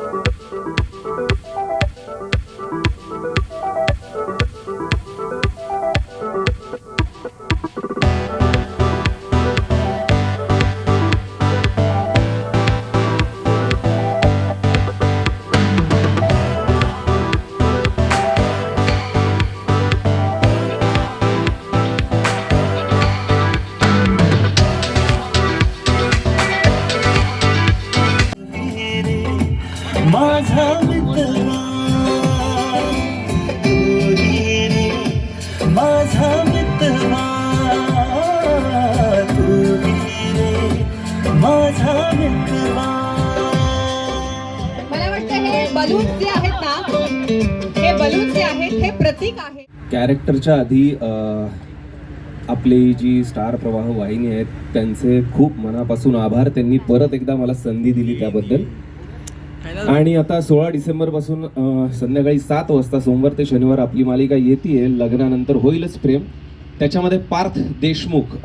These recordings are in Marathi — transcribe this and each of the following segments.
माझा मला वाटतं हे जे आहेत ना हे जे आहेत हे प्रतीक आहे कॅरेक्टरच्या आधी आपली जी स्टार प्रवाह वाहिनी आहेत त्यांचे खूप मनापासून आभार. त्यांनी परत एकदा मला संधी दिली त्याबद्दल. आणि आता सोळा डिसेंबरपासून संध्याकाळी सात वाजता सोमवार ते शनिवार आपली मालिका येते लग्नानंतर होईलच प्रेम. त्याच्यामध्ये पार्थ देशमुख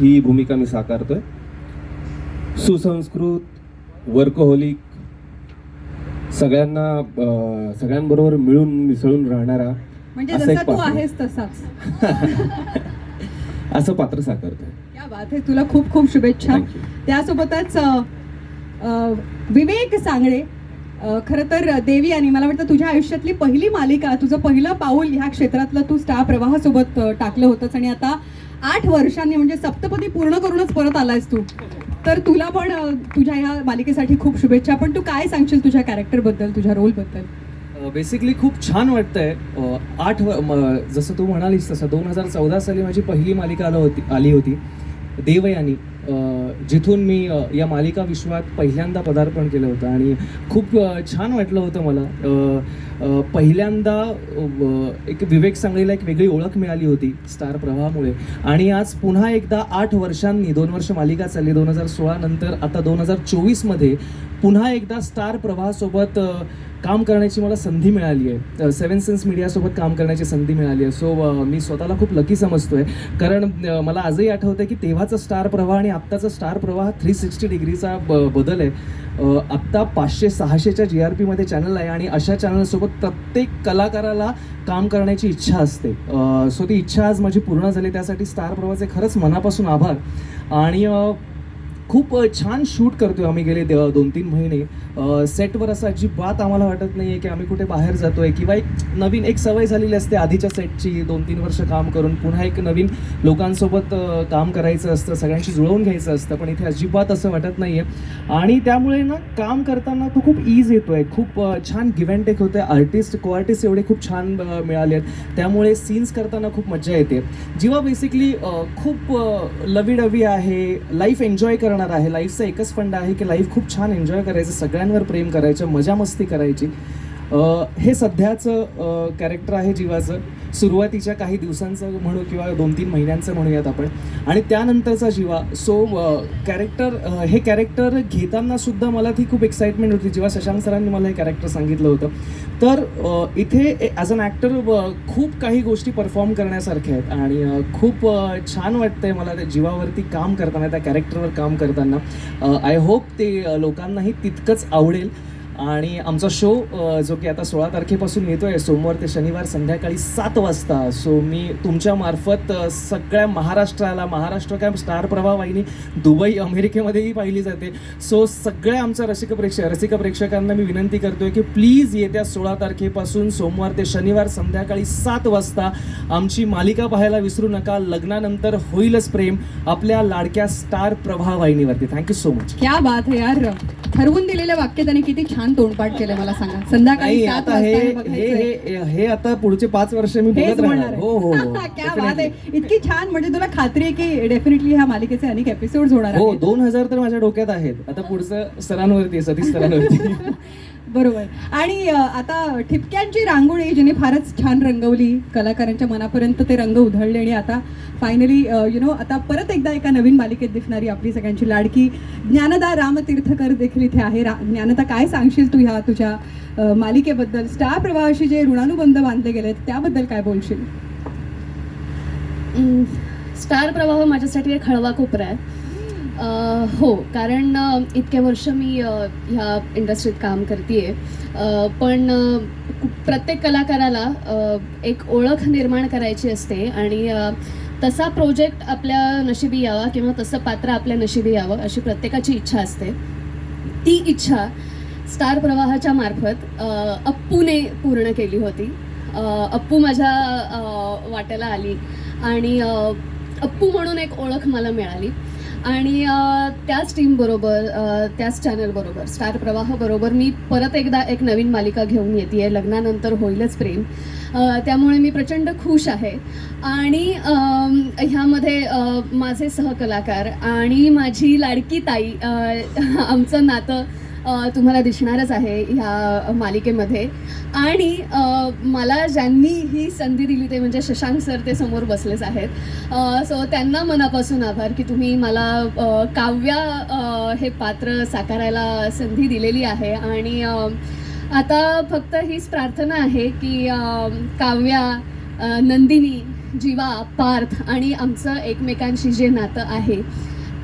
ही भूमिका मी साकारतोय. सुसंस्कृत वर्कहोलिक सगळ्यांना सगळ्यांबरोबर मिळून मिसळून राहणारा म्हणजे जसा तू पात्र. आहेस तसाच असं पात्र साकारतोय क्या बात आहे तुला खूप खूप शुभेच्छा. त्यासोबतच विवेक सांगळे खरं तर देवी आणि मला वाटतं तुझ्या आयुष्यातली पहिली मालिका तुझं पहिलं पाऊल ह्या क्षेत्रातलं तू स्टार प्रवाहासोबत टाकलं होतंस आणि आता आठ वर्षांनी म्हणजे सप्तपदी पूर्ण करूनच परत आलायस तू तर तुला पण तुझ्या ह्या मालिकेसाठी खूप शुभेच्छा. पण तू काय सांगशील तुझ्या कॅरेक्टरबद्दल तुझ्या रोलबद्दल बेसिकली खूप छान वाटतंय. आठ जसं तू म्हणालीस तसं दोन हजार चौदा साली माझी पहिली मालिका आलं होती आली होती. देवयानी. जिथून मी या मालिका विश्वात पहिल्यांदा पदार्पण केलं होतं आणि खूप छान वाटलं होतं मला. पहिल्यांदा एक विवेक सांगलीला एक वेगळी ओळख मिळाली होती स्टार प्रवाहामुळे. आणि आज पुन्हा एकदा आठ वर्षांनी दोन वर्ष मालिका चालली दोन हजार सोळा नंतर आता दोन हजार चोवीसमध्ये पुन्हा एकदा स्टार प्रवाहासोबत काम करण्याची मला संधी मिळाली आहे. सेवन सेन्स मीडियासोबत काम करण्याची संधी मिळाली आहे. सो मी स्वतःला खूप लकी समजतोय. कारण मला आजही आठवतं की तेव्हाचा स्टार प्रवाह आणि आत्ताचा स्टार प्रवाह थ्री सिक्स्टी डिग्रीचा ब बदल आहे. आत्ता पाचशे सहाशेच्या जी आर पीमध्ये चॅनल आहे आणि अशा चॅनलसोबत प्रत्येक कलाकाराला काम करण्याची इच्छा असते. सो ती इच्छा आज माझी पूर्ण झाली. त्यासाठी स्टार प्रवाहाचे खरंच मनापासून आभार. आणि खूप छान शूट करतोय आम्ही गेले दोन तीन महिने. सेटवर असं अजिबात आम्हाला वाटत नाही आहे की आम्ही कुठे बाहेर जातोय किंवा एक नवीन एक सवय झालेली असते आधीच्या सेटची दोन तीन वर्ष काम करून पुन्हा एक नवीन लोकांसोबत काम करायचं असतं सगळ्यांशी जुळवून घ्यायचं असतं पण इथे अजिबात असं वाटत नाही आहे आणि त्यामुळे ना काम करताना तो खूप ईज येतोय. खूप छान गिव्ह अँड टेक होतोय. आर्टिस्ट को आर्टिस्ट एवढे खूप छान मिळाले आहेत. त्यामुळे सीन्स करताना खूप मजा येते. जेव्हा बेसिकली खूप लवी डवी आहे लाईफ एन्जॉय करणं करणार आहे. लाईफचा एकच फंड आहे की लाईफ खूप छान एन्जॉय करायचं सगळ्यांवर प्रेम करायचं मजा मस्ती करायची. हे सध्याचं कॅरेक्टर आहे जीवाचं. सुरुवातीच्या काही दिवसांचं म्हणू किंवा दोन तीन महिन्यांचं म्हणूयात आपण. आणि त्यानंतरचा जीवा. सो कॅरेक्टर हे कॅरेक्टर घेताना सुद्धा मला ती खूप एक्साइटमेंट होती. जेव्हा शशांक सरांनी मला हे कॅरेक्टर सांगितलं होतं. तर इथे ॲज अन ॲक्टर खूप काही गोष्टी परफॉर्म करण्यासारख्या आहेत. आणि खूप छान वाटतंय मला त्या जीवावरती काम करताना त्या कॅरेक्टरवर काम करताना. आय होप ते लोकांनाही तितकंच आवडेल. आणि आमचा शो जो की आता सोळा तारखेपासून येतोय सोमवार ते शनिवार संध्याकाळी सात वाजता. सो मी तुमच्यामार्फत सगळ्या महाराष्ट्राला महाराष्ट्र काय स्टार प्रवाह वाहिनी दुबई अमेरिकेमध्येही पाहिली जाते. सो सगळ्या आमच्या रसिक प्रेक्षक रसिक प्रेक्षकांना मी विनंती करतोय की प्लीज येत्या सोळा तारखेपासून सोमवार ते शनिवार संध्याकाळी सात वाजता आमची मालिका पाहायला विसरू नका. लग्नानंतर होईलच प्रेम आपल्या लाडक्या स्टार प्रवाह वाहिनीवरती. थँक्यू सो मच क्या बात आहे यार. ठरवून दिलेल्या वाक्य त्याने किती छान तोंडपाठ केलं मला सांगा संध्याकाळी सात आता हे वाजता हे हे बघायचंय. हे हे आता पुढचे पाच वर्ष मी हेच बघत म्हणणार राहणार आहे. हो हो हो. क्या बात Definitely. आहे इतकी छान म्हणजे तुला खात्री आहे की डेफिनेटली ह्या मालिकेचे अनेक एपिसोड होणार हो आहेत दोन हजार तर माझ्या डोक्यात आहेत आता पुढचं सरांवरती आहे, सतीश सरांवरती बरोबर. आणि आता ठिपक्यांची रांगोळी जिने फारच छान रंगवली कलाकारांच्या मनापर्यंत ते रंग उधळले आणि आता फायनली यु नो आता परत एकदा एका नवीन मालिकेत दिसणारी आपली सगळ्यांची लाडकी ज्ञानदा रामतीर्थकर देखील इथे आहे. रा ज्ञानदा काय सांगशील तू ह्या तुझ्या मालिकेबद्दल? स्टार प्रवाहाशी जे ऋणानुबंध बांधले गेलेत त्याबद्दल काय बोलशील? स्टार प्रवाह माझ्यासाठी एक हळवा कोपरा आहे. हो कारण इतके वर्ष मी ह्या इंडस्ट्रीत काम करते पण प्रत्येक कलाकाराला एक ओळख निर्माण करायची असते आणि तसा प्रोजेक्ट आपल्या नशिबी यावा किंवा तसं पात्र आपल्या नशिबी यावं अशी प्रत्येकाची इच्छा असते. ती इच्छा स्टार प्रवाहाच्या मार्फत अप्पूने पूर्ण केली होती. अप्पू माझ्या वाट्याला आली आणि अप्पू म्हणून एक ओळख मला मिळाली. आणि त्याच टीमबरोबर त्याच चॅनलबरोबर स्टार प्रवाहाबरोबर मी परत एकदा एक नवीन मालिका घेऊन येते आहे लग्नानंतर होईलच प्रेम. त्यामुळे मी प्रचंड खुश आहे. आणि ह्यामध्ये माझे सहकलाकार आणि माझी लाडकी ताई आमचं नातं तुम्हाला दिसणारच आहे ह्या मालिकेमध्ये. आणि मला ज्यांनी ही संधी दिली ते म्हणजे शशांक सर ते समोर बसलेच आहेत. सो त्यांना मनापासून आभार की तुम्ही मला काव्या हे पात्र साकारायला संधी दिलेली आहे. आणि आता फक्त हीच प्रार्थना आहे की काव्या नंदिनी जीवा पार्थ आणि आमचं एकमेकांशी जे नातं आहे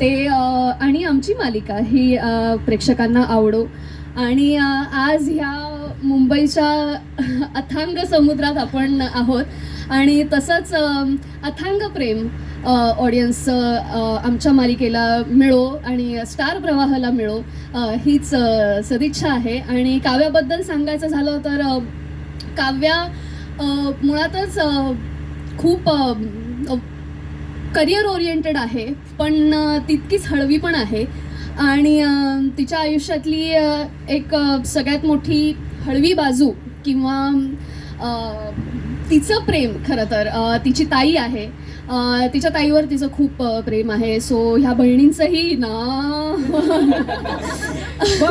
ते आणि आमची मालिका ही प्रेक्षकांना आवडो. आणि आज ह्या मुंबईच्या अथांग समुद्रात आपण आहोत. आणि तसंच अथांग प्रेम ऑडियन्स आमच्या मालिकेला मिळो आणि स्टार प्रवाहाला मिळो हीच सदिच्छा आहे. आणि काव्याबद्दल सांगायचं झालं तर काव्या मुळातच खूप करिअर ओरिएंटेड आहे पण तितकीच हळवी पण आहे. आणि तिच्या आयुष्यातली एक सगळ्यात मोठी हळवी बाजू किंवा तिचं प्रेम खरं तर तिची ताई आहे. तिच्या ताईवर तिचं खूप प्रेम आहे. सो ह्या बहिणींचंही ना.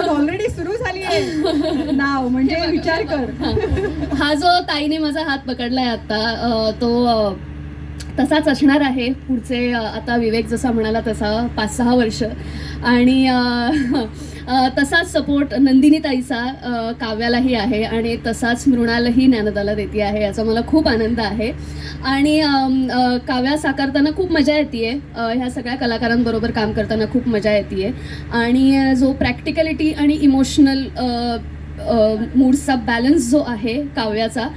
ऑलरेडी सुरू झाली आहे नाव म्हणजे विचार कर. हा. जो ताईने माझा हात पकडलाय आता तो तसाच असणार आहे पुढचे आता विवेक जसा म्हणाला तसा पाच सहा वर्ष. आणि तसाच सपोर्ट नंदिनी ताईचा काव्यालाही आहे आणि तसाच मृणालही ज्ञानदाला देते आहे याचा मला खूप आनंद आहे. आणि काव्या साकारताना खूप मजा येते ह्या सगळ्या कलाकारांबरोबर काम करताना खूप मजा येते आणि जो प्रॅक्टिकॅलिटी आणि इमोशनल मूडचा बॅलन्स जो आहे काव्याचा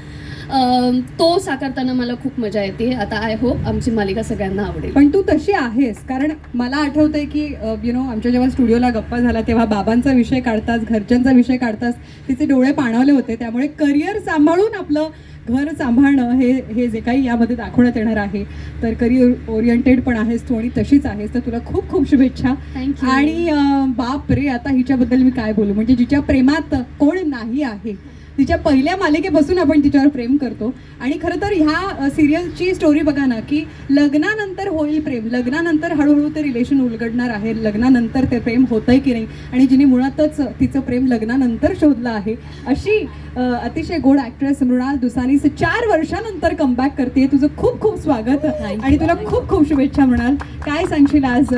तो साकारताना मला खूप मजा येते. आता आय होप आमची मालिका सगळ्यांना आवडेल. पण तू तशी आहेस कारण मला आठवतंय की यु नो आमच्या जेव्हा स्टुडिओला गप्पा झाला तेव्हा बाबांचा विषय काढताच घरच्यांचा विषय काढताच तिचे डोळे पाणावले होते. त्यामुळे करिअर सांभाळून आपलं घर सांभाळणं हे हे जे काही यामध्ये दाखवण्यात येणार आहे. तर करिअर ओरिएंटेड पण आहेस तू आणि तशीच आहेस. तर तुला खूप खूप शुभेच्छा. आणि बाप रे आता हिच्याबद्दल मी काय बोलू? म्हणजे जिच्या प्रेमात कोण नाही आहे तिच्या पहिल्या मालिकेपासून आपण तिच्यावर प्रेम करतो. आणि खरं तर ह्या सिरियलची स्टोरी बघा ना की लग्नानंतर होईल प्रेम. लग्नानंतर हळूहळू ते रिलेशन उलगडणार आहे. लग्नानंतर ते प्रेम होतंय की नाही? आणि जिने मुळातच तिचं प्रेम लग्नानंतर शोधलं आहे. अशी अतिशय गोड ॲक्ट्रेस मृणाल दुसानीस चार वर्षानंतर कमबॅक करते तुझं खूप खूप स्वागत you. आणि तुला खूप खूप शुभेच्छा म्हणाल काय सांगशील आज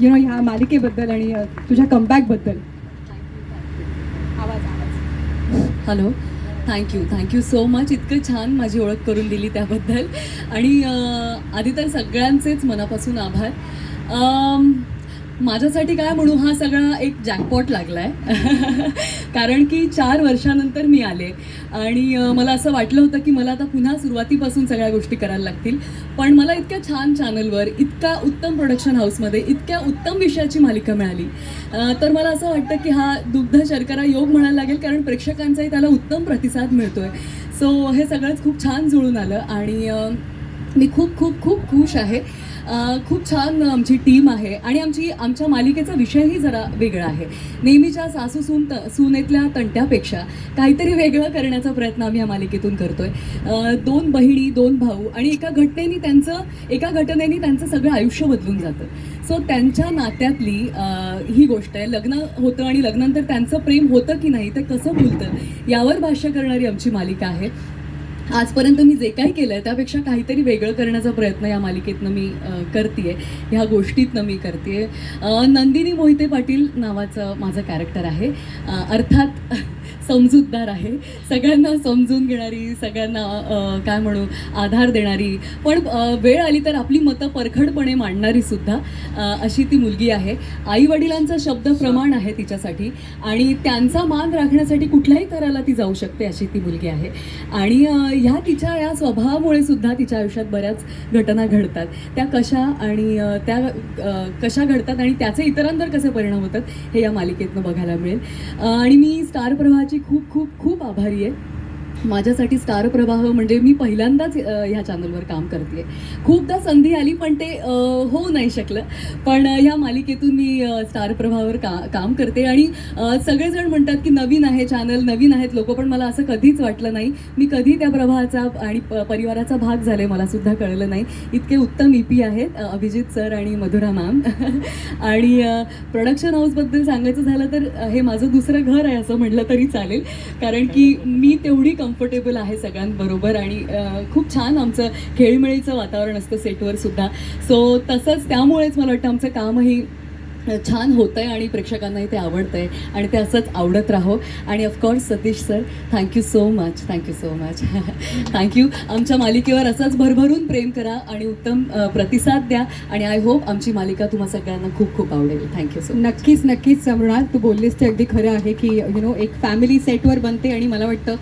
यु नो ह्या मालिकेबद्दल आणि तुझ्या कमबॅकबद्दल hello thank you thank you so much इतकं छान माझी ओळख करून दिली त्याबद्दल. आणि आधी तर सगळ्यांचेच मनापासून आभार. माझ्यासाठी काय म्हणू हा सगळा एक जॅकपॉट लागला आहे कारण की चार वर्षानंतर मी आले. आणि मला असं वाटलं होतं की मला आता पुन्हा सुरुवातीपासून सगळ्या गोष्टी करायला लागतील. पण मला इतक्या छान चॅनलवर इतका उत्तम प्रोडक्शन हाऊसमध्ये इतक्या उत्तम विषयाची मालिका मिळाली. तर मला असं वाटतं की हा दुग्ध शर्करा योग म्हणायला लागेल कारण प्रेक्षकांचाही त्याला उत्तम प्रतिसाद मिळतोय. सो हे सगळंच खूप छान जुळून आलं. आणि मी खूप खूप खूप खुश आहे. खूप छान आमची टीम आहे आणि आमची आमच्या मालिकेचा विषयही जरा वेगळा आहे. नेहमीच्या सासू सून त सुनेतल्या तंट्यापेक्षा काहीतरी वेगळं करण्याचा प्रयत्न आम्ही या मालिकेतून करतोय. दोन बहिणी दोन भाऊ आणि एका घटनेनी त्यांचं एका घटनेनी त्यांचं सगळं आयुष्य बदलून जातं. सो त्यांच्या नात्यातली ही गोष्ट आहे. लग्न होतं आणि लग्नानंतर त्यांचं प्रेम होतं की नाही ते कसं बोलतं यावर भाष्य करणारी आमची मालिका आहे. आजपर्यंत मी जे काही केलं आहे त्यापेक्षा काहीतरी वेगळं करण्याचा प्रयत्न या मालिकेतनं मी करते ह्या गोष्टीतनं मी करते नंदिनी मोहिते पाटील नावाचं माझं कॅरेक्टर आहे. अर्थात समजूतदार आहे. सगळ्यांना समजून घेणारी सगळ्यांना काय म्हणू आधार देणारी. पण वेळ आली तर आपली मतं परखडपणे मांडणारी सुद्धा अशी ती मुलगी आहे. आई वडिलांचा शब्द प्रमाण आहे तिच्यासाठी आणि त्यांचा मान राखण्यासाठी कुठल्याही थराला ती जाऊ शकते अशी ती मुलगी आहे. आणि ह्या तिच्या या स्वभावामुळे सुद्धा तिच्या आयुष्यात बऱ्याच घटना घडतात. त्या कशा आणि त्या कशा घडतात आणि त्याचे इतरांवर कसे परिणाम होतात हे या मालिकेतनं बघायला मिळेल. आणि मी स्टार तुमची खूप खूप खूप आभारी आहे. माझ्यासाठी स्टार प्रवाह म्हणजे मी पहिल्यांदाच ह्या चॅनलवर काम करते खूपदा संधी आली पण ते होऊ नाही शकलं. पण ह्या मालिकेतून मी स्टार प्रवाहावर का काम करते आणि सगळेजण म्हणतात की नवीन आहे चॅनल नवीन आहेत लोक पण मला असं कधीच वाटलं नाही. मी कधी त्या प्रवाहाचा आणि प- परिवाराचा भाग झाले मला सुद्धा कळलं नाही. इतके उत्तम ई पी आहेत अभिजित सर आणि मधुरा मॅम. आणि प्रोडक्शन हाऊसबद्दल सांगायचं झालं तर हे माझं दुसरं घर आहे असं म्हटलं तरी चालेल. कारण की मी तेवढी कम्फर्टेबल आहे सगळ्यांबरोबर आणि खूप छान आमचं खेळीमेळीचं वातावरण असतं सेटवर सुद्धा. सो तसंच त्यामुळेच मला वाटतं आमचं कामही छान होतं आहे आणि प्रेक्षकांनाही ते आवडतं आहे आणि ते असंच आवडत राहो. आणि of course Satish sir thank you so much thank you so much thank you आमच्या मालिकेवर असंच भरभरून प्रेम करा आणि उत्तम प्रतिसाद द्या आणि आय होप आमची मालिका तुम्हा सगळ्यांना खूप खूप आवडेल. थँक्यू सो नक्कीच नक्कीच मृणाल तू बोललीस ते अगदी खरं आहे की यु नो एक फॅमिली सेटवर बनते आणि मला वाटतं